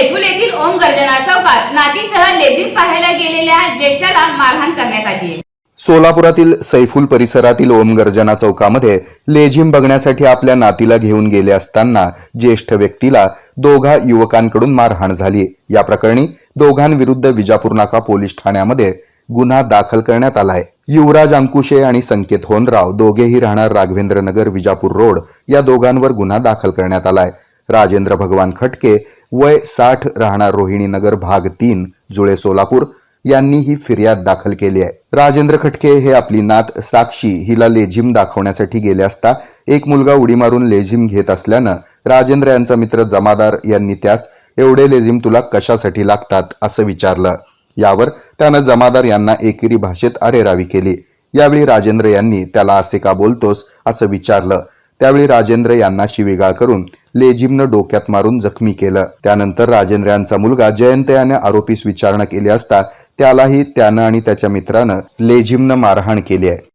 सैफुल येथील ओम गर्जना चौकात नातीसह लेझीम पाहायला गेलेल्या ज्येष्ठाला मारहाण करण्यात आली सोलापुरातील सैफुल परिसरातील ओम गर्जना चौकामध्ये लेझिम बघण्यासाठी आपल्या नातीला घेऊन गेले असताना ज्येष्ठ व्यक्तीला दोघा युवकांकडून मारहाण झाली. या प्रकरणी दोघांविरुद्ध विजापूर नाका पोलीस ठाण्यामध्ये गुन्हा दाखल करण्यात आलाय युवराज अंकुशे आणि संकेत होनराव दोघेही राहणार राघवेंद्र नगर विजापूर रोड या दोघांवर गुन्हा दाखल करण्यात आलाय राजेंद्र भगवान खटके वय साठ राहणार रोहिणी नगर भाग तीन जुळे सोलापूर यांनी ही फिर्याद दाखल केली आहे. राजेंद्र खटके हे आपली नात साक्षी हिला लेझिम दाखवण्यासाठी गेले असता एक मुलगा उडी मारून लेझिम घेत असल्यानं राजेंद्र यांचा मित्र जमादार यांनी त्यास एवढे लेझिम तुला कशासाठी लागतात? असं विचारलं. यावर त्यानं जमादार यांना एकेरी भाषेत अरेरावी केली. यावेळी राजेंद्र यांनी त्याला असे का बोलतोस? असं विचारलं. त्यावेळी राजेंद्र यांना शिवीगाळ करून लेझिमनं डोक्यात मारून जखमी केलं. त्यानंतर राजेंद्र यांचा मुलगा जयंत याने आरोपीस विचारणा केली असता त्यालाही त्यानं आणि त्याच्या मित्रानं लेझिमनं मारहाण केली आहे.